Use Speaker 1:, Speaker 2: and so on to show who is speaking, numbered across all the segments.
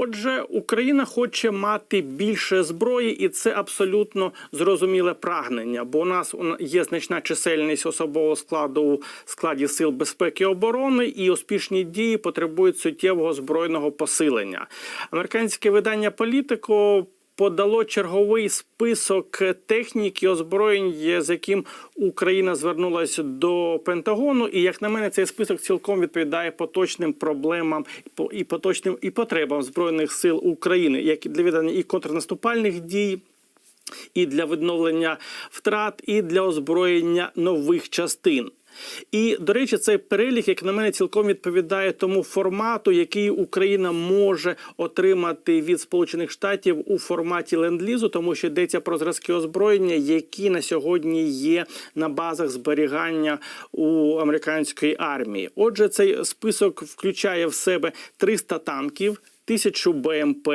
Speaker 1: Отже, Україна хоче мати більше зброї, і це абсолютно зрозуміле прагнення. Бо у нас є значна чисельність особового складу у складі сил безпеки і оборони, і успішні дії потребують суттєвого збройного посилення. Американське видання Політико. Подало черговий список техніки і озброєнь, з яким Україна звернулася до Пентагону. І як на мене, цей список цілком відповідає поточним проблемам і поточним і потребам збройних сил України, як для ведення і контрнаступальних дій. І для відновлення втрат, і для озброєння нових частин. І до речі, цей перелік, як на мене, цілком відповідає тому формату, який Україна може отримати від Сполучених Штатів у форматі ленд-лізу, тому що йдеться про зразки озброєння, які на сьогодні є на базах зберігання у американської армії. Отже, цей список включає в себе 300 танків. Тисячу БМП,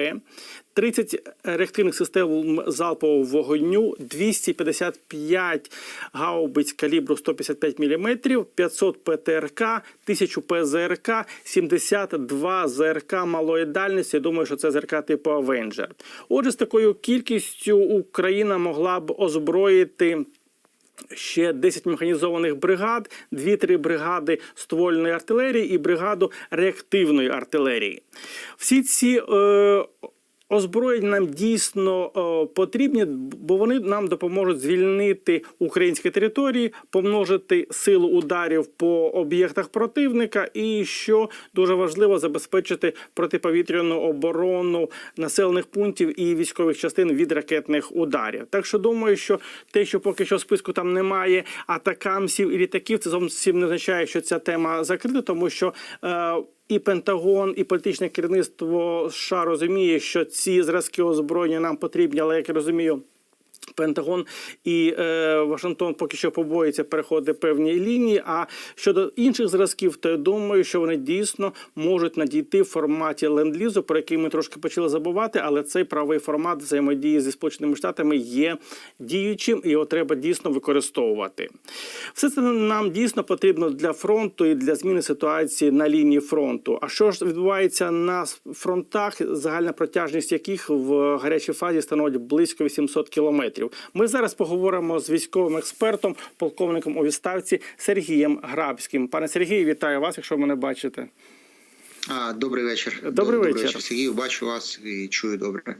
Speaker 1: 30 реактивних систем залпового вогню, 255 гаубиць калібру 155 мм, 500 ПТРК, 1000 ПЗРК, 72 ЗРК малої дальності. Думаю, що це ЗРК типу Avenger. Отже, з такою кількістю Україна могла б озброїти. Ще 10 механізованих бригад, 2-3 бригади ствольної артилерії і бригаду реактивної артилерії. Всі ці е, озброєння нам дійсно е, потрібні, бо вони нам допоможуть звільнити українські території, помножити силу ударів по об'єктах противника, і що дуже важливо, забезпечити протиповітряну оборону населених пунктів і військових частин від ракетних ударів. Так що думаю, що те, що поки що в списку там немає атакамсів і літаків, це зовсім не означає, що ця тема закрита, тому що. Е, і Пентагон, і політичне керівництво США розуміє, що ці зразки озброєння нам потрібні, але як я розумію. Пентагон і е, Вашингтон поки що побоїться переходити певні лінії. А щодо інших зразків, то я думаю, що вони дійсно можуть надійти в форматі ленд-лізу, про який ми трошки почали забувати, але цей правий формат взаємодії зі сполученими штатами є діючим і його треба дійсно використовувати. Все це нам дійсно потрібно для фронту і для зміни ситуації на лінії фронту. А що ж відбувається на фронтах, загальна протяжність яких в гарячій фазі становить близько 800 кілометрів. Ми зараз поговоримо з військовим експертом, полковником у відставці Сергієм Грабським. Пане Сергію, вітаю вас, якщо мене бачите.
Speaker 2: А, Добрий вечір.
Speaker 1: Добрий вечір.
Speaker 2: вечір. Сергію, бачу вас і чую добре.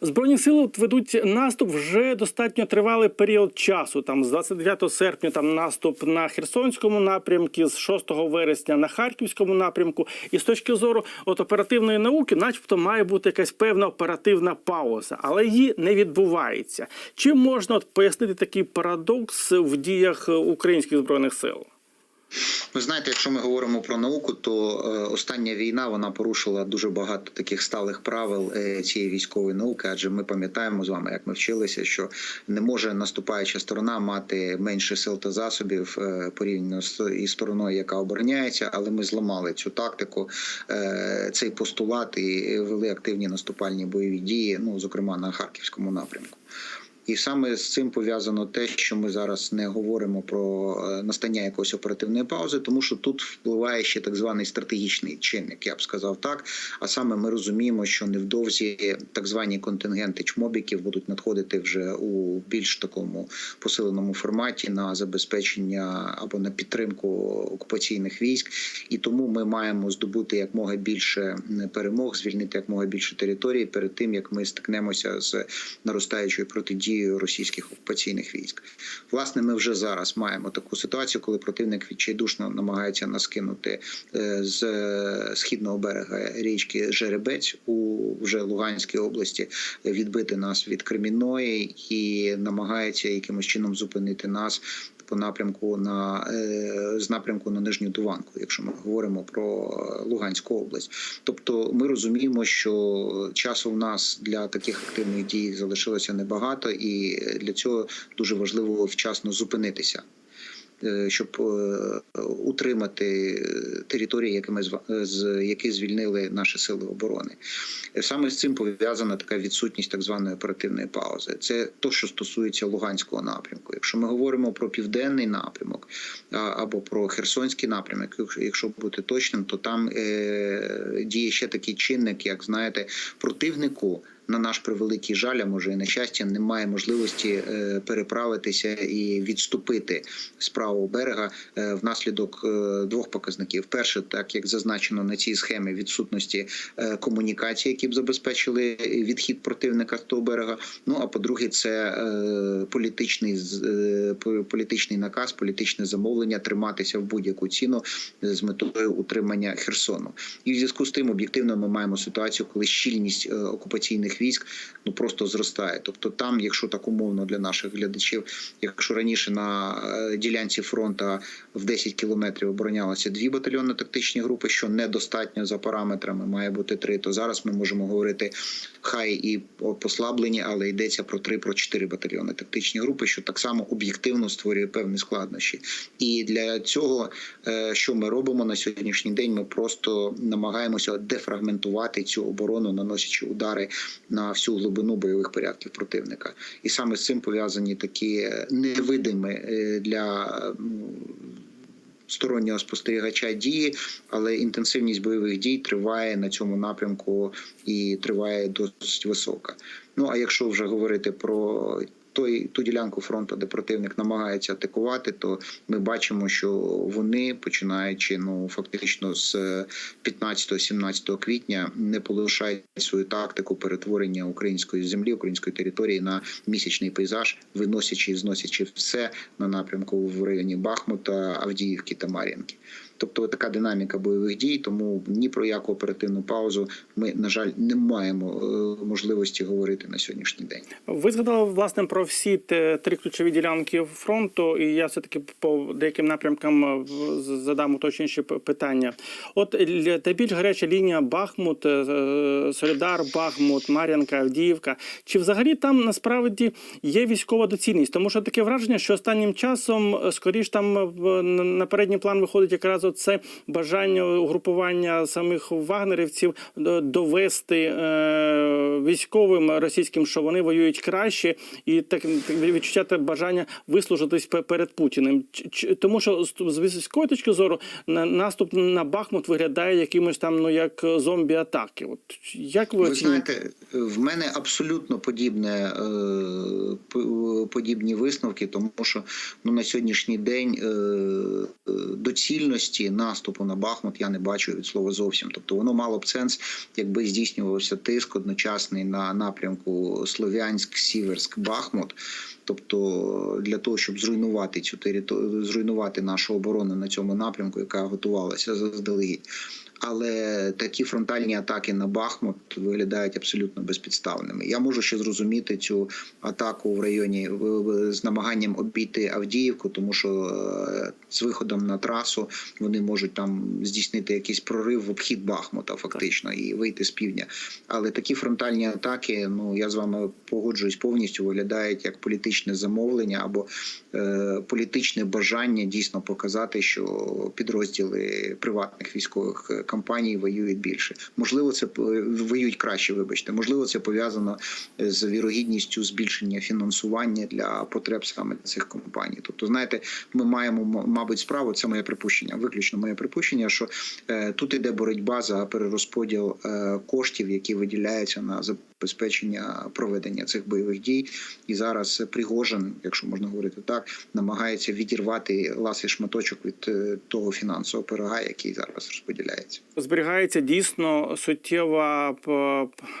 Speaker 1: Збройні сили ведуть наступ вже достатньо тривалий період часу. Там з 29 серпня там наступ на Херсонському напрямку, з 6 вересня на Харківському напрямку. І з точки зору от оперативної науки, начебто, має бути якась певна оперативна пауза, але її не відбувається. Чим можна от пояснити такий парадокс в діях українських збройних сил?
Speaker 2: Ви знаєте, якщо ми говоримо про науку, то е, остання війна вона порушила дуже багато таких сталих правил е, цієї військової науки, адже ми пам'ятаємо з вами, як ми вчилися, що не може наступаюча сторона мати менше сил та засобів е, порівняно з із стороною, яка обороняється, але ми зламали цю тактику, цей постулат і вели активні наступальні бойові дії, ну зокрема на харківському напрямку. І саме з цим пов'язано те, що ми зараз не говоримо про е, настання якоїсь оперативної паузи, тому що тут впливає ще так званий стратегічний чинник, я б сказав так. А саме ми розуміємо, що невдовзі так звані контингенти чмобіків будуть надходити вже у більш такому посиленому форматі на забезпечення або на підтримку окупаційних військ, і тому ми маємо здобути якмога більше перемог, звільнити якмога більше території перед тим як ми стикнемося з наростаючою протидією дією російських окупаційних військ. Власне, ми вже зараз маємо таку ситуацію, коли противник відчайдушно намагається нас кинути з східного берега річки Жеребець у вже Луганській області, відбити нас від Кремінної і намагається якимось чином зупинити нас. По напрямку на з напрямку на нижню Дуванку, якщо ми говоримо про Луганську область, тобто ми розуміємо, що часу в нас для таких активних дій залишилося небагато, і для цього дуже важливо вчасно зупинитися. Е, щоб е, утримати е, території, які ми з які звільнили наші сили оборони. Саме з цим пов'язана така відсутність так званої оперативної паузи. Це то, що стосується Луганського напрямку. Якщо ми говоримо про південний напрямок або про Херсонський напрямок, якщо- бути точним, то там діє ще такий чинник, як знаєте, противнику. На наш превеликий жаль, а може і на щастя, немає можливості е, переправитися і відступити з правого берега е, внаслідок е, двох показників: перше, так як зазначено на цій схемі відсутності комунікації, які б забезпечили відхід противника з того берега. Ну а по-друге, це політичний політичний наказ, політичне замовлення триматися в будь-яку ціну з метою утримання Херсону. І в зв'язку з тим об'єктивно ми маємо ситуацію, коли щільність е, окупаційних військ ну просто зростає. Тобто, там, якщо так умовно для наших глядачів, якщо раніше на е, ділянці фронту в 10 кілометрів оборонялося дві батальйонно-тактичні групи, що недостатньо за параметрами, має бути три. То зараз ми можемо говорити хай і послаблені, але йдеться про три, про чотири батальйони тактичні групи, що так само об'єктивно створює певні складнощі. І для цього, е, що ми робимо на сьогоднішній день, ми просто намагаємося дефрагментувати цю оборону, наносячи удари на всю глибину бойових порядків противника. І саме з цим пов'язані такі е, невидимі е, для. Стороннього спостерігача дії, але інтенсивність бойових дій триває на цьому напрямку і триває досить висока. Ну а якщо вже говорити про той ту ділянку фронту, де противник намагається атакувати, то ми бачимо, що вони починаючи ну фактично з 15-17 квітня не полишають свою тактику перетворення української землі, української території на місячний пейзаж, виносячи і зносячи все на напрямку в районі Бахмута, Авдіївки та Мар'їнки. Тобто така динаміка бойових дій, тому ні про яку оперативну паузу ми, на жаль, не маємо е, можливості говорити на сьогоднішній день.
Speaker 1: Ви згадали власне про всі те три ключові ділянки фронту, і я все таки по деяким напрямкам е, задам уточніші питання. От найбільш гаряча лінія Бахмут, е, Солідар, Бахмут, Мар'янка, Авдіївка. Чи взагалі там насправді є військова доцільність? Тому що таке враження, що останнім часом е, скоріш там е, на передній план виходить якраз це бажання угрупування самих вагнерівців е, довести е, військовим російським, що вони воюють краще, і так відчуття те бажання вислужитись пе- перед Путіним. Тому що з військової точки зору на- наступ на Бахмут виглядає якимось там ну як зомбі атаки. От як ви,
Speaker 2: Ви знаєте, в мене абсолютно подібне е, подібні висновки, тому що ну на сьогоднішній день е, е, доцільності наступу на Бахмут я не бачу від слова зовсім. Тобто воно мало б сенс, якби здійснювався тиск одночасний на напрямку Слов'янськ, Сіверськ, Бахмут. Тобто для того, щоб зруйнувати цю територію, зруйнувати нашу оборону на цьому напрямку, яка готувалася заздалегідь. Але такі фронтальні атаки на Бахмут виглядають абсолютно безпідставними. Я можу ще зрозуміти цю атаку в районі з намаганням обійти Авдіївку, тому що е, з виходом на трасу вони можуть там здійснити якийсь прорив в обхід Бахмута, фактично, і вийти з півдня. Але такі фронтальні атаки, ну я з вами погоджуюсь повністю, виглядають як політичне замовлення або е, політичне бажання дійсно показати, що підрозділи приватних військових е, компаній воюють більше. Можливо, це воюють краще. Вибачте, можливо, це пов'язано з вірогідністю збільшення фінансування для потреб саме цих компаній. Тобто, знаєте, ми маємо мабуть справу. Це моє припущення, виключно моє припущення, що е, тут іде боротьба за перерозподіл е, коштів, які виділяються на забезпечення проведення цих бойових дій. І зараз Пригожин, якщо можна говорити так, намагається відірвати ласий шматочок від е, того фінансового пирога, який зараз розподіляється.
Speaker 1: Зберігається дійсно суттєва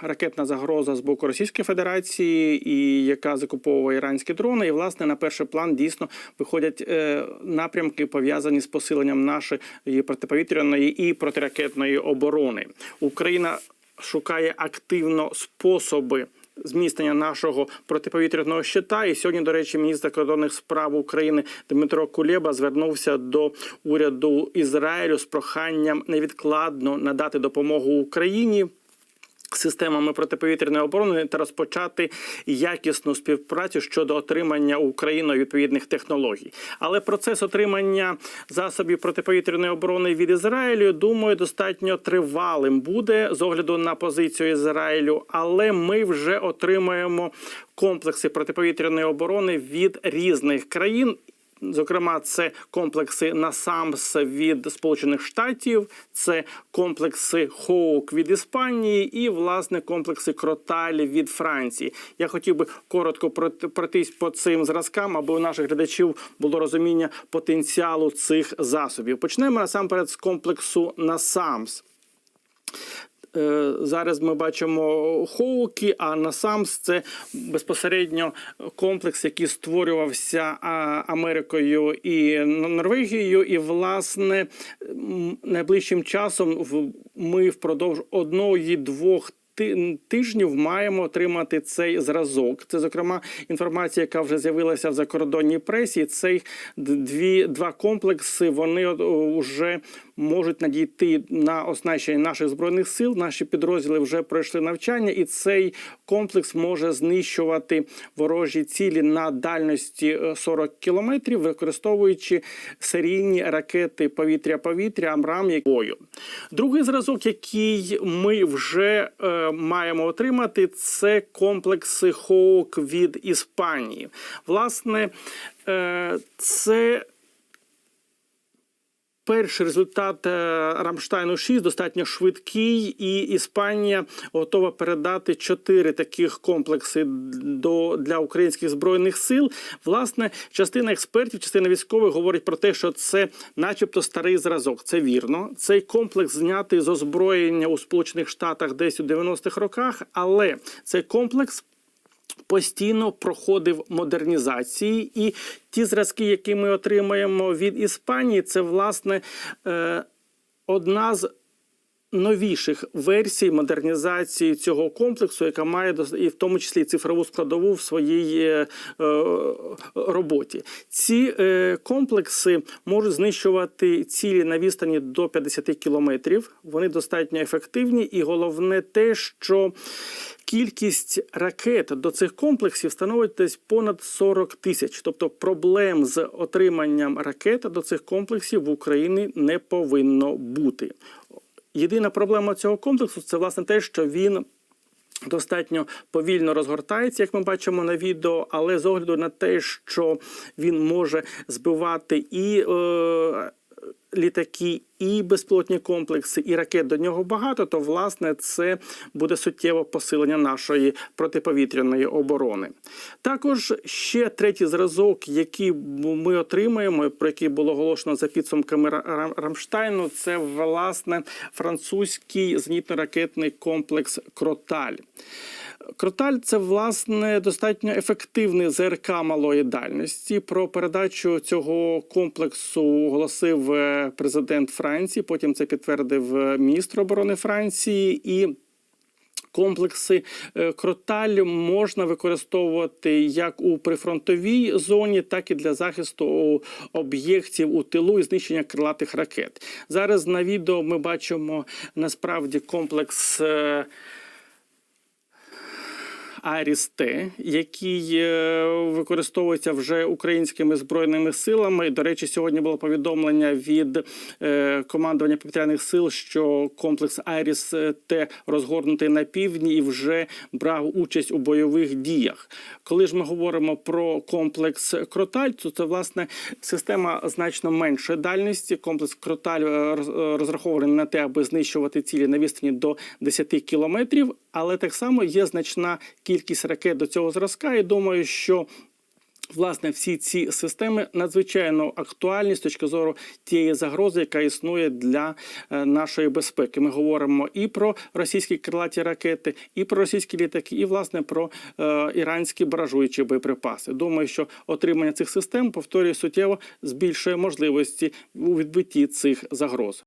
Speaker 1: ракетна загроза з боку Російської Федерації, і яка закуповує іранські дрони. І власне на перший план дійсно виходять е, напрямки пов'язані з посиленням нашої протиповітряної і протиракетної оборони. Україна шукає активно способи. Зміцнення нашого протиповітряного щита. І сьогодні, до речі, міністр закордонних справ України Дмитро Кулєба звернувся до уряду Ізраїлю з проханням невідкладно надати допомогу Україні. Системами протиповітряної оборони та розпочати якісну співпрацю щодо отримання Україною відповідних технологій. Але процес отримання засобів протиповітряної оборони від Ізраїлю, думаю, достатньо тривалим буде з огляду на позицію Ізраїлю. Але ми вже отримаємо комплекси протиповітряної оборони від різних країн. Зокрема, це комплекси НАСАМС від Сполучених Штатів, це комплекси Хоук від Іспанії і власне комплекси Кроталь від Франції. Я хотів би коротко пройти- пройтись по цим зразкам, аби у наших глядачів було розуміння потенціалу цих засобів. Почнемо насамперед з комплексу НАСАМС. Е, Зараз ми бачимо Хоуки, а насамс це безпосередньо комплекс, який створювався Америкою і Норвегією. І, власне, найближчим часом ми впродовж одної-двох тижнів маємо отримати цей зразок. Це, зокрема, інформація, яка вже з'явилася в закордонній пресі. Цей дві два комплекси вони вже можуть надійти на оснащення наших збройних сил. Наші підрозділи вже пройшли навчання, і цей комплекс може знищувати ворожі цілі на дальності е, 40 кілометрів, використовуючи серійні ракети повітря-повітря Амрам якою. Другий зразок, який ми вже е, маємо отримати, це комплекси Хоук від Іспанії. Власне, е, це Перший результат е, Рамштайну 6 достатньо швидкий, і Іспанія готова передати чотири таких комплекси до для українських збройних сил. Власне, частина експертів, частина військових говорить про те, що це, начебто, старий зразок. Це вірно. Цей комплекс знятий з озброєння у Сполучених Штатах десь у 90-х роках, але цей комплекс постійно проходив модернізації, і ті зразки, які ми отримаємо від Іспанії, це власне е, одна з. Новіших версій модернізації цього комплексу, яка має і в тому числі цифрову складову в своїй е, е, роботі. Ці е, комплекси можуть знищувати цілі на відстані до 50 кілометрів. Вони достатньо ефективні, і головне те, що Кількість ракет до цих комплексів становить десь понад 40 тисяч. Тобто проблем з отриманням ракет до цих комплексів в Україні не повинно бути. Єдина проблема цього комплексу це власне те, що він. Достатньо повільно розгортається, як ми бачимо на відео, але з огляду на те, що він може збивати і е, літаки, і безпілотні комплекси, і ракет до нього багато, то власне це буде суттєве посилення нашої протиповітряної оборони. Також ще третій зразок, який ми отримаємо, про який було оголошено за підсумками Ра- Ра- Рамштайну, це власне французький зенітно-ракетний комплекс Кроталь. Кроталь це власне достатньо ефективний ЗРК малої дальності. Про передачу цього комплексу оголосив е, президент Франції. Потім це підтвердив е, міністр оборони Франції і. Комплекси е, Кроталь можна використовувати як у прифронтовій зоні, так і для захисту об'єктів у тилу і знищення крилатих ракет. Зараз на відео ми бачимо насправді комплекс. Е, Аріс-Т, який е, використовується вже українськими збройними силами. До речі, сьогодні було повідомлення від е, командування повітряних сил, що комплекс Аріс-Т розгорнутий на півдні і вже брав участь у бойових діях. Коли ж ми говоримо про комплекс Кроталь, то це власне система значно меншої дальності. Комплекс Кроталь е, розрахований на те, аби знищувати цілі на відстані до 10 кілометрів, але так само є значна кількість ракет до цього зразка. І думаю, що Власне, всі ці системи надзвичайно актуальні з точки зору тієї загрози, яка існує для е, нашої безпеки. Ми говоримо і про російські крилаті ракети, і про російські літаки, і власне про е, іранські баражуючі боєприпаси. Думаю, що отримання цих систем повторює суттєво збільшує можливості у відбитті цих загроз.